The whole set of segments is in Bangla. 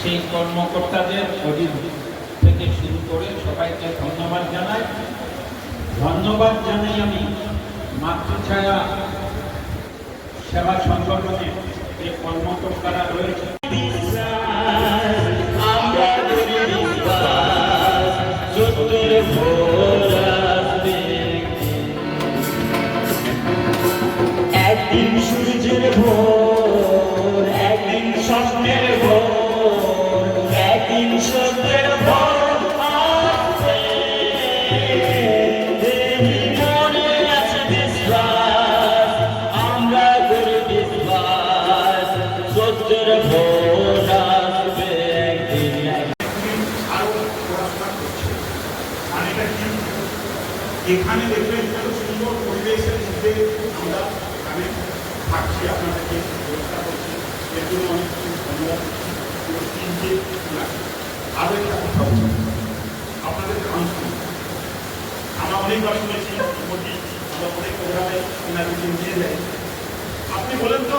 সেই কর্মকর্তাদের অধীন থেকে শুরু করে সবাইকে ধন্যবাদ জানাই। ধন্যবাদ জানাই আমি মাতৃছায়া সেবা সংগঠনের যে কর্মকর্তারা রয়েছে। একদিন সূর্যের ভোর, একদিন স্বপ্নের ভোর। কি এখানে দেখবেন এত সুন্দর পরিবেশের মধ্যে আমরা এখানে থাকছি, আপনাদেরকে ব্যবস্থা করছি। এর জন্য অনেক। টিমকে লাগছে। একটা কথা আপনাদের গান শুনি আমরা অনেকবার শুনেছি আমরা অনেক প্রোগ্রামে আপনি বলেন তো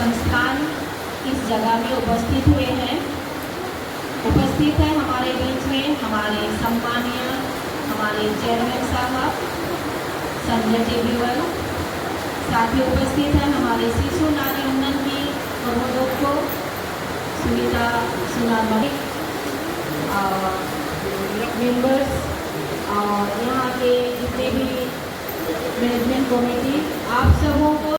संस्थान इस जगह में उपस्थित हुए हैं। उपस्थित है हमारे बीच में हमारे सम्मानीय हमारे चेयरमैन साहब, संजय टेबीवल। साथ ही उपस्थित है हमारे शिशु नारी उन्नयन की प्रबोधक सुनीता सुना मलिक मेंबर्स और यहाँ के जितने भी मैनेजमेंट कमेटी आप सबों को